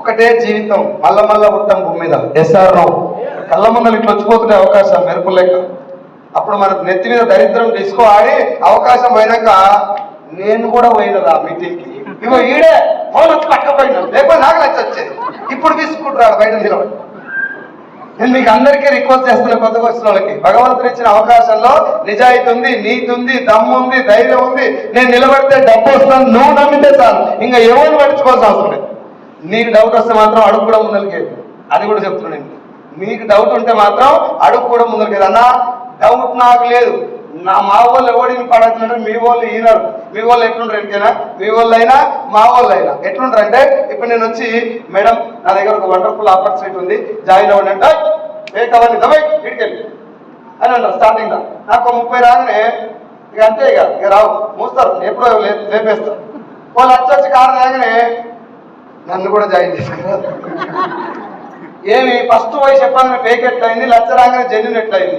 ఒకటే జీవితం మల్ల మల్ల పుట్టం భూమి మీద. ఎస్ఆర్ కళ్ళ ముందర ఇట్లా వచ్చిపోతుండే అవకాశం మెరుపు లెక్క అప్పుడు మన నెత్తి మీద దరిద్రం డిస్కో ఆడి అవకాశం పోయినాక నేను కూడా పోయినది ఆ మీటింగ్కి. ఇవో ఇగో ఈడే ఫోన్ వచ్చి పట్టకపోయినా లేకపోతే నాకు నచ్చి వచ్చేది. ఇప్పుడు తీసుకుంటున్నాడు బయట నిలబడి. నేను మీకు అందరికీ రిక్వెస్ట్ చేస్తున్నా కొత్తగా వచ్చిన వాళ్ళకి. భగవంతుడు ఇచ్చిన అవకాశంలో నిజాయితీ ఉంది నీతి ఉంది దమ్ము ఉంది ధైర్యం ఉంది. నేను నిలబడితే డబ్బు వస్తాను నువ్వు నమ్మితే చాలు. ఇంకా ఎవరు పట్టించుకోవాల్సిన అవసరం లేదు. నీకు డౌట్ వస్తే మాత్రం అడుగు కూడా ముందరికేది అది కూడా చెప్తున్నాను మీకు డౌట్ ఉంటే మాత్రం అడుగు కూడా ముందరికేది డౌట్ నాకు లేదు. నా మా వాళ్ళు ఎవడిని పడవుతుంటారు మీ వాళ్ళు ఈనరు. మీ వాళ్ళు ఎట్లుంటారు ఎందుకైనా మీ వాళ్ళు అయినా మా వాళ్ళు అయినా ఎట్లుంటారు అంటే ఇప్పుడు నేను వచ్చి మేడం నా దగ్గర ఒక వండర్ఫుల్ ఆపర్చునిటీ ఉంది. జాయిన్ అవ్వండి అంటే. ఏ కావాలి? దబాయ్ ఇడికెళ్ళి అని అంటారు స్టార్టింగ్లో. నాకు ముప్పై రాగానే ఇక అంతే ఇక. ఇక రావు. మూస్తారు. ఎప్పుడో లేపేస్తారు. వాళ్ళు వచ్చి వచ్చి కారు రాగానే నన్ను కూడా జాయిన్ చేసుకున్నారు ఏమి ఫస్ట్ పోయి చెప్పాలని ఫేక్ ఎట్లయింది లచ్చ రాగానే జెన్యున్ ఎట్లయింది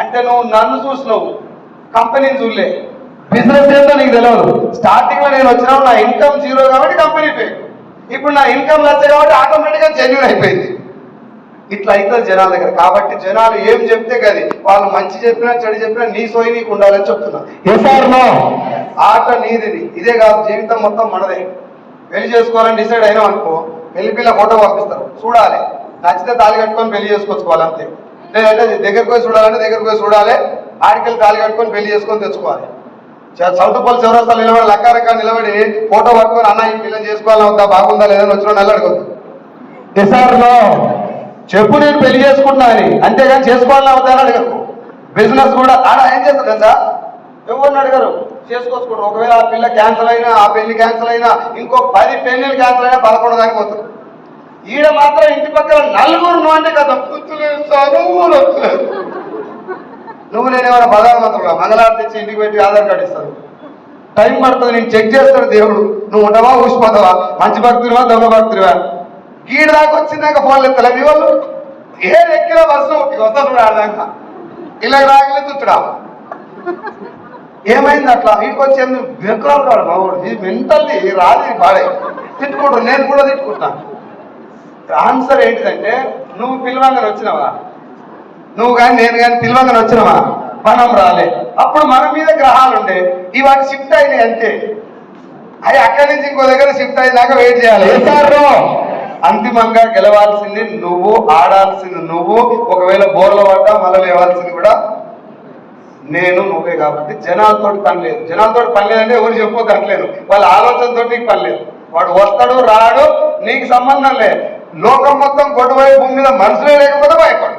అంటే నువ్వు నన్ను చూసినావు కంపెనీని చూడలే. బిజినెస్ ఏంటో నీకు తెలియదు స్టార్టింగ్లో నేను వచ్చినా నా ఇన్కమ్ జీరో కాబట్టి కంపెనీ ఫేక్ ఇప్పుడు నా ఇన్కమ్ లచ్చ కాబట్టి ఆటోమేటిక్గా జెన్యున్ అయిపోయింది. ఇట్లా అవుతుంది జనాల దగ్గర. కాబట్టి జనాలు ఏం చెప్తే కది వాళ్ళు మంచి చెప్పినా చెడు చెప్పినా నీ సోయి నీకు ఉండాలని చెప్తున్నా. ఆట నీదిది. ఇదే కాదు జీవితం మొత్తం మనదే. పెళ్ళి చేసుకోవాలని డిసైడ్ అయినాం అనుకో పెళ్ళి పిల్ల ఫోటో పంపిస్తారు. చూడాలి. నచ్చితే తాళి కట్టుకొని పెళ్ళి చేసుకొచ్చుకోవాలి అంతే. లేదంటే దగ్గరకు పోయి చూడాలంటే దగ్గరకు పోయి చూడాలి. ఆడికెళ్ళి తాళి కట్టుకొని పెళ్ళి చేసుకొని తెచ్చుకోవాలి. చౌటుపల్లి చౌరస్తాలు నిలబడి లక్కారక్క నిలబడి ఫోటో పట్టుకొని అన్న ఈ పిల్లని చేసుకోవాలని వద్దా బాగుందా లేదని వచ్చిన నెల అడగద్దు. చెప్పు నేను పెళ్ళి చేసుకుంటున్నాను అని. అంతేగాని చేసుకోవాలని అవుతాను అడగరు బిజినెస్ కూడా ఆడ ఏం చేస్తారు తెలుసా? ఎవరిని అడగరు. చేసుకోవచ్చు. ఒకవేళ ఆ పిల్ల క్యాన్సల్ అయినా ఆ పెళ్ళి క్యాన్సల్ అయినా ఇంకో పది పెళ్ళిలు క్యాన్సల్ అయినా పదకొండు దానికి పోతారు ఈడ మాత్రం ఇంటి పక్కన నలుగురు నువ్వు అంటే కదా కూర్చులేదు నువ్వు వస్తలేదు నువ్వు నేనేమైనా ప్రధానమంత్రులు మంగళారతి తెచ్చి ఇంటికి పెట్టి ఆధార్ కార్డు ఇస్తాను. టైం పడుతుంది నేను చెక్ చేస్తాడు దేవుడు. నువ్వు ఉండవా ఊసిపోతావా మంచి భక్తుడివా దొంగ భక్తుడివా? గీడ దాకా వచ్చిందాక ఫోన్లు ఎత్తలే మీ వాళ్ళు ఏ ఎక్కిన బస్సు వస్తా చూడు ఆడదాకా ఇలా రాగలే తుచ్చుడా ఏమైంది అట్లా? వీడికి వచ్చేందు బెక్కరాలు కాడు మా వాడు ఇది మెంటల్ది రాదు పాడే. తిట్టుకోడు నేను కూడా తిట్టుకుంటా. ఆన్సర్ ఏంటిదంటే నువ్వు పిలవంగానే వచ్చినావా? నువ్వు కానీ నేను కానీ పిలవంగానే వచ్చినావా? మనం రాలే. అప్పుడు మన మీద గ్రహాలు ఉండే. ఇవాటి షిఫ్ట్ అయినాయి అంతే. అవి అక్కడి నుంచి ఇంకో దగ్గర షిఫ్ట్ అయినాక వెయిట్ చేయాలి. అంతిమంగా గెలవాల్సింది నువ్వు ఆడాల్సింది నువ్వు. ఒకవేళ బోర్ల పడ్డా మళ్ళీ లేవాల్సింది కూడా నేను నువ్వే కాబట్టి జనాలతో పని లేదు. జనాలతో పని లేదంటే ఎవరు చెప్పొద్దు అంటలేను వాళ్ళ ఆలోచనతో నీకు పని లేదు. వాడు వస్తాడు రాడు నీకు సంబంధం లేదు. లోకం మొత్తం కొట్టుపోయి భూమి మీద మనుషులే లేకపోతే భయపడు.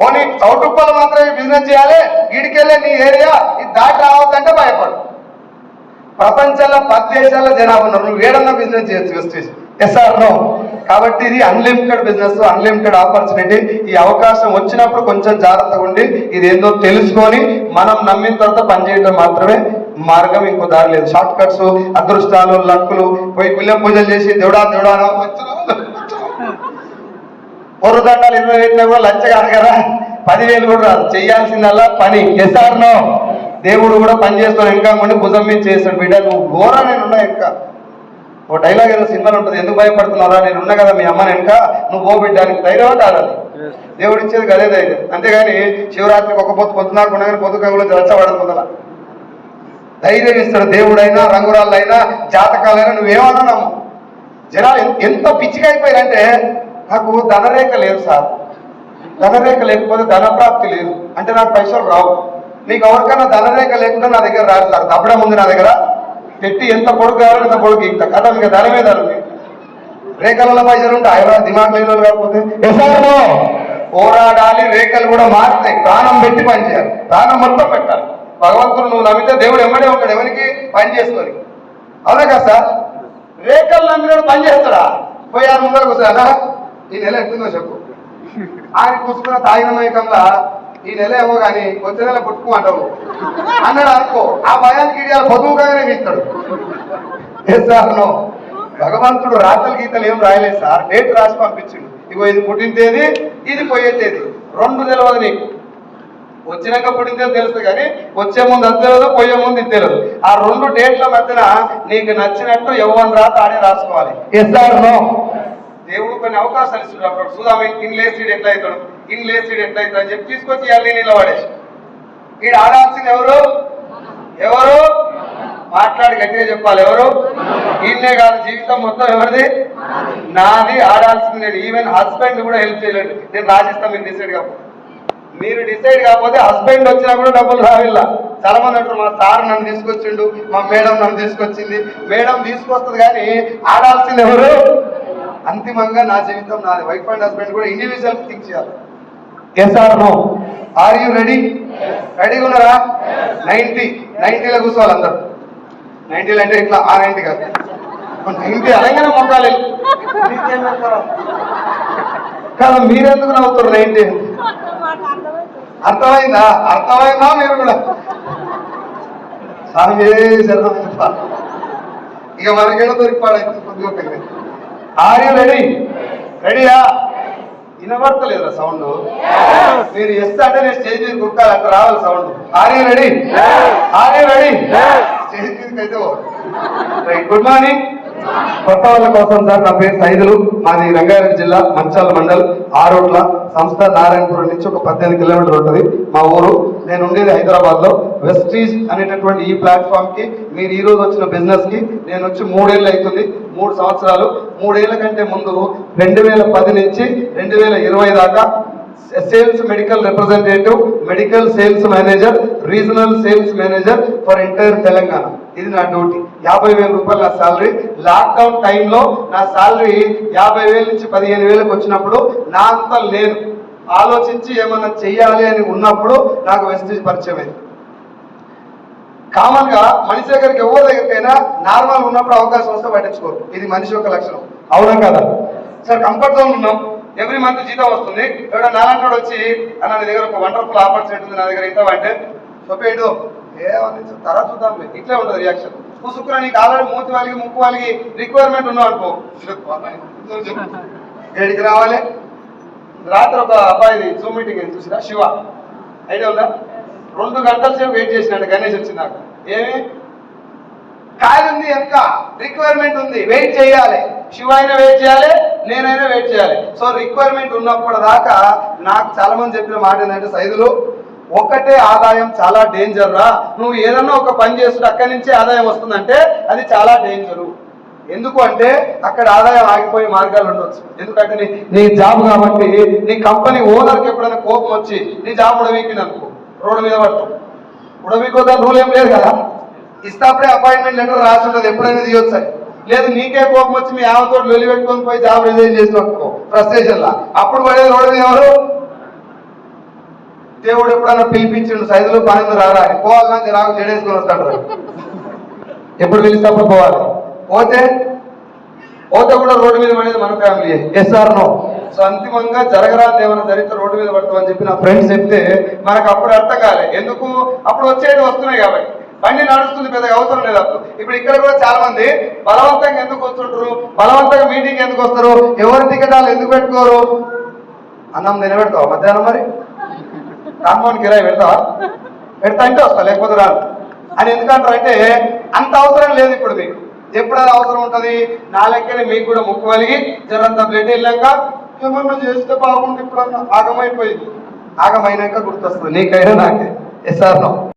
పోనీ చౌటుప్పలు మాత్రమే బిజినెస్ చేయాలి ఇడికెళ్ళే నీ ఏరియా ఇది దాటి రావద్దంటే భయపడు. ప్రపంచంలో పది దేశాల జనాభా ఉన్నారు. నువ్వు ఏడన్నా బిజినెస్ చేయొచ్చు వెస్టేజ్ ఎస్ఆర్ నో కాబట్టి ఇది అన్లిమిటెడ్ బిజినెస్ అన్లిమిటెడ్ ఆపర్చునిటీ ఈ అవకాశం వచ్చినప్పుడు కొంచెం జాగ్రత్తగా ఉండి ఇదేందో తెలుసుకొని మనం నమ్మిన తర్వాత పనిచేయడం మాత్రమే మార్గం ఇంకో దారి లేదు. షార్ట్ కట్స్ అదృష్టాలు లక్కులు పోయి కుల్యం పూజలు చేసి దేవుడా దేవుడా అని పొరుదండాలు ఇరవై వేలు కూడా లంచ కాదు కదా పదివేలు కూడా రాదు. చేయాల్సిందల్లా పని. ఎస్ఆర్ నో దేవుడు కూడా పని చేస్తాడు ఇంకా ఉండి భుజం మీద చేస్తాడు. బిడ్డ నువ్వు ఘోరా నేను ఉన్నా ఇంకా. ఓ డైలాగ్ ఏదో సినిమాలు ఉంటుంది ఎందుకు భయపడుతున్నారా? నేను ఉన్నా కదా మీ అమ్మ వెనుక నువ్వు పోబిడ్డానికి ధైర్యం అంటే ఆడాలి. దేవుడు ఇచ్చేది అదే ధైర్యం. అంతేగాని శివరాత్రికి ఒక పొద్దు పొద్దునాకు ఉండగానే పొద్దు కంగులో రచ్చబడదు మొదల. ధైర్యం ఇస్తాడు దేవుడైనా రంగురాళ్ళైనా జాతకాలైనా నువ్వేమన్నా నమ్ము జనాలు ఎంత పిచ్చిగా అయిపోయారంటే నాకు ధనరేఖ లేదు సార్. ధనరేఖ లేకపోతే ధనప్రాప్తి లేదు. అంటే నాకు పైసలు రావు. నీకు ఎవరికైనా ధనరేఖ లేకుండా నా దగ్గర రాదు సార్. దబ్బడం ఉంది నా దగ్గర పెట్టి ఎంత పొడుగు కావాలో అంత పొడుగు ఇంత కథ ఇంకా ధనమే ధనం రేఖలలో పైసలు ఉంటే ఆయన దిమాగ్ వాళ్ళు కాకపోతే. పోరాడాలి రేఖలు కూడా మారుతాయి. ప్రాణం పెట్టి పని చేయాలి ప్రాణం మొత్తం పెట్టాలి. భగవంతుడు నువ్వు నమ్మితే దేవుడు ఎమ్మడే ఉంటాడు. ఎవరికి? పని చేసుకొని. అవునా కదా సార్? రేఖలు నమ్మినాడు పని చేస్తాడా? పోయి ఆ ముందర కూర్చోనా ఈ నెల ఎట్టుందో చెప్పు. ఆయన కూర్చున్న తాగిన మైకంలా ఈ నెల ఏమో కానీ వచ్చే నెల పుట్టుకు అంటావు అన్నాడు అనుకో ఆ భయానికి ఇడియాలి పొదువుగానే ఇస్తాడు సార్ నో భగవంతుడు రాతలు గీతలు ఏం రాయలేదు సార్. డేట్ రాసి పంపించిండు. ఇగో ఇది పుట్టిన తేదీ ఇది పోయే తేదీ. రెండు తెలియదు నీకు. వచ్చినాక పుట్టిందే తెలుసు కానీ వచ్చే ముందు అది తెలియదు పోయే ముందు ఇది తెలియదు ఆ రెండు డేట్ల మధ్యన నీకు నచ్చినట్టు ఎవరిని రాత ఆడే రాసుకోవాలి. ఎస్ నో దేవుడు కొన్ని అవకాశాలు ఇస్తున్నాడు. అప్పుడు చూద్దాం ఇన్ లేసీడ్ ఎట్లా అవుతాడు? ఇన్ లేసీడ్ ఎట్లా అవుతాడు? అని చెప్పి తీసుకొచ్చి అల్లి నిలబడేసి. ఈడు ఆడాల్సింది ఎవరు? ఎవరు? మాట్లాడి గట్టిగా చెప్పాలి. ఎవరు? ఈయనే కాదు జీవితం మొత్తం ఎవరిది? నాది. ఆడాల్సింది నేను. ఈవెన్ హస్బెండ్ కూడా హెల్ప్ చేయలేడు. నేను రాసిస్తాను మీరు డిసైడ్ కాకపోతే. మీరు డిసైడ్ కాకపోతే హస్బెండ్ వచ్చినా కూడా డబ్బులు రావిల్లా. చాలా మంది అంటారు మా సార్ నన్ను తీసుకొచ్చిండు మా మేడం నన్ను తీసుకొచ్చింది. మేడం తీసుకొస్తుంది కానీ ఆడాల్సింది ఎవరు? అంతిమంగా నా జీవితం నాది వైఫ్ అండ్ హస్బెండ్ కూడా ఇండివిజువల్ థింక్ చేయాలి. Yes or no are you ready రెడీగా ఉన్నారా? నైన్టీ నైన్టీలో కూర్చోవాలి అందరు. నైన్టీలు అంటే ఇట్లా ఆ నైన్టీ కాదు. నైన్టీ అనగానే మొక్కాలి? కాదు మీరెందుకు నవ్వుతారు నైన్టీ అర్థమైందా? అర్థమైందా మీరు కూడా? స్వామి శరణం ఇక మనకేదో దొరికిపాడైతే కొద్దిగా పెళ్ళి. ఆర్ యూ రెడీ రెడీయా వినబడతలేదా సౌండ్? మీరు ఎస్ అంటే నేను స్టేజ్ మీద కుక్కాలి అక్కడ రావాలి sound. Are you ready are you ready stage మీదకి అయితే రైట్ గుడ్ మార్నింగ్ కొత్త వాళ్ళ కోసం సార్ నా పేరు సైదులు. మాది రంగారెడ్డి జిల్లా మంచాల మండల్ ఆరోట్ల సంస్థ నారాయణపురం నుంచి ఒక పద్దెనిమిది కిలోమీటర్లు ఉంటుంది మా ఊరు. నేను ఉండేది హైదరాబాద్లో వెస్టీజ్ అనేటటువంటి ఈ ప్లాట్ఫామ్కి మీరు ఈ రోజు వచ్చిన బిజినెస్కి నేను వచ్చి మూడేళ్ళు అవుతుంది. మూడు సంవత్సరాలు. మూడేళ్ళ కంటే ముందు రెండు వేల పది నుంచి రెండు వేల ఇరవై దాకా sales medical representative medical sales manager regional sales manager for entire Telangana ఇది నా డ్యూటీ యాభై వేల రూపాయలు నా శాలరీ లాక్డౌన్ టైంలో నా శాలరీ యాభై వేల నుంచి పదిహేను వేలకు వచ్చినప్పుడు నా అంత లేదు. ఆలోచించి ఏమన్నా చెయ్యాలి అని ఉన్నప్పుడు నాకు వెస్టేజ్ పరిచయం అయింది. కామన్గా మనిషి దగ్గరికి ఎవరి దగ్గరికైనా నార్మల్ ఉన్నప్పుడు అవకాశం వస్తే పట్టించుకోరు. ఇది మనిషి యొక్క లక్షణం. అవునా కదా? సార్ కంఫర్ట్ జోన్ ఉన్నాం. ఎవ్రీ మంత్ జీతం వస్తుంది. ఎవడో నాలంటాడు వచ్చి అన్న నీ దగ్గర ఒక వండర్ఫుల్ ఆపర్చునిటీ ఉంది నా దగ్గర ఇంత అంటే చెప్పేడు ఏమని తర్వాత చూద్దాం ఇట్లే ఉండదు రియాక్షన్ పుసుకురా నీకు ఆల్రెడీ మూతి వాళ్ళకి ముక్కు వాళ్ళకి రిక్వైర్మెంట్ ఉన్నావు అనుకో. ఏడికి రావాలి? రాత్రి ఒక అబ్బాయిది జూమ్ మీటింగ్ ఏం చూసిరా? శివ. ఐడియా ఉందా? రెండు గంటల సేపు వెయిట్ చేసినాడు గణేష్ వచ్చిందాక ఏమి? కాయలుంది ఎంత రిక్వైర్మెంట్ ఉంది వెయిట్ చేయాలి. శివ అయినా వెయిట్ చేయాలి నేనైనా వెయిట్ చేయాలి. సో రిక్వైర్మెంట్ ఉన్నప్పుడు దాకా నాకు చాలా మంది చెప్పిన మాట ఏంటంటే సైజులు ఒకటే ఆదాయం చాలా డేంజర్ రా. నువ్వు ఏదన్నా ఒక పని చేస్తుంటే అక్కడి నుంచే ఆదాయం వస్తుందంటే అది చాలా డేంజరు ఎందుకు అంటే అక్కడ ఆదాయం ఆగిపోయే మార్గాలు ఉండొచ్చు. ఎందుకంటే నీ నీ జాబ్ కాబట్టి నీ కంపెనీ ఓనర్కి ఎప్పుడైనా కోపం వచ్చి నీ జాబ్ ఉడవీకింది అనుకో రోడ్డు మీద పడతాం ఉడవీకోదాని రూల్ ఏం లేదు కదా? ఇస్తాప్పుడే అపాయింట్మెంట్ లెటర్ రాసి ఉంటుంది ఎప్పుడైనా తీయొచ్చు లేదు నీకే కోపం వచ్చి మీ ఆమెతో లొలి పెట్టుకొని పోయి జాబ్ రిజైన్ చేసినట్టుకో అనుకో ఫ్రస్ట్రేషన్ లా. అప్పుడు పడేది రోడ్డు ఎవరు? దేవుడు ఎప్పుడన్నా పిలిపించిండు సైజులో పని రారా అని పోవాలన్నా జరాకు చెడేసుకొని వస్తాడు ఎప్పుడు పిలిస్తే పోవాలి. పోతే పోతే కూడా రోడ్డు మీద పడేది మన ఫ్యామిలీ ఎస్ఆర్ నో సో అంతిమంగా జరగరాదు ఏమైనా జరిగితే రోడ్డు మీద పడతామని చెప్పి నా ఫ్రెండ్స్ చెప్తే మనకు అప్పుడు అర్థం కాలే. ఎందుకు? అప్పుడు వచ్చేది వస్తున్నాయి కాబట్టి. బండి నడుస్తుంది పెద్దగా అవసరం లేదు అప్పుడు. ఇప్పుడు ఇక్కడ కూడా చాలా మంది బలవంతంగా ఎందుకు వస్తుంటారు? బలవంతంగా మీటింగ్ ఎందుకు వస్తారు? ఎవరి టికెటాలు ఎందుకు పెట్టుకోరు? అన్నం నిలబెడతావు? మధ్యాహ్నం మరి? రామ్మోహన్ కిరాయి పెడతావా? పెడతా అంటే వస్తా లేకపోతే రాదు. అని ఎందుకంటారు అంటే అంత అవసరం లేదు ఇప్పుడు మీకు ఎప్పుడు అది అవసరం ఉంటుంది? నా లెక్కనే మీకు కూడా ముక్కు కలిగి జరంత బ్లడ్ వెళ్ళాక ఏమన్నా చేస్తే బాగుంది ఇప్పుడు ఆగమైపోయింది. ఆగమైనాక గుర్తొస్తుంది. నీకైనా నాకే. Yes or no.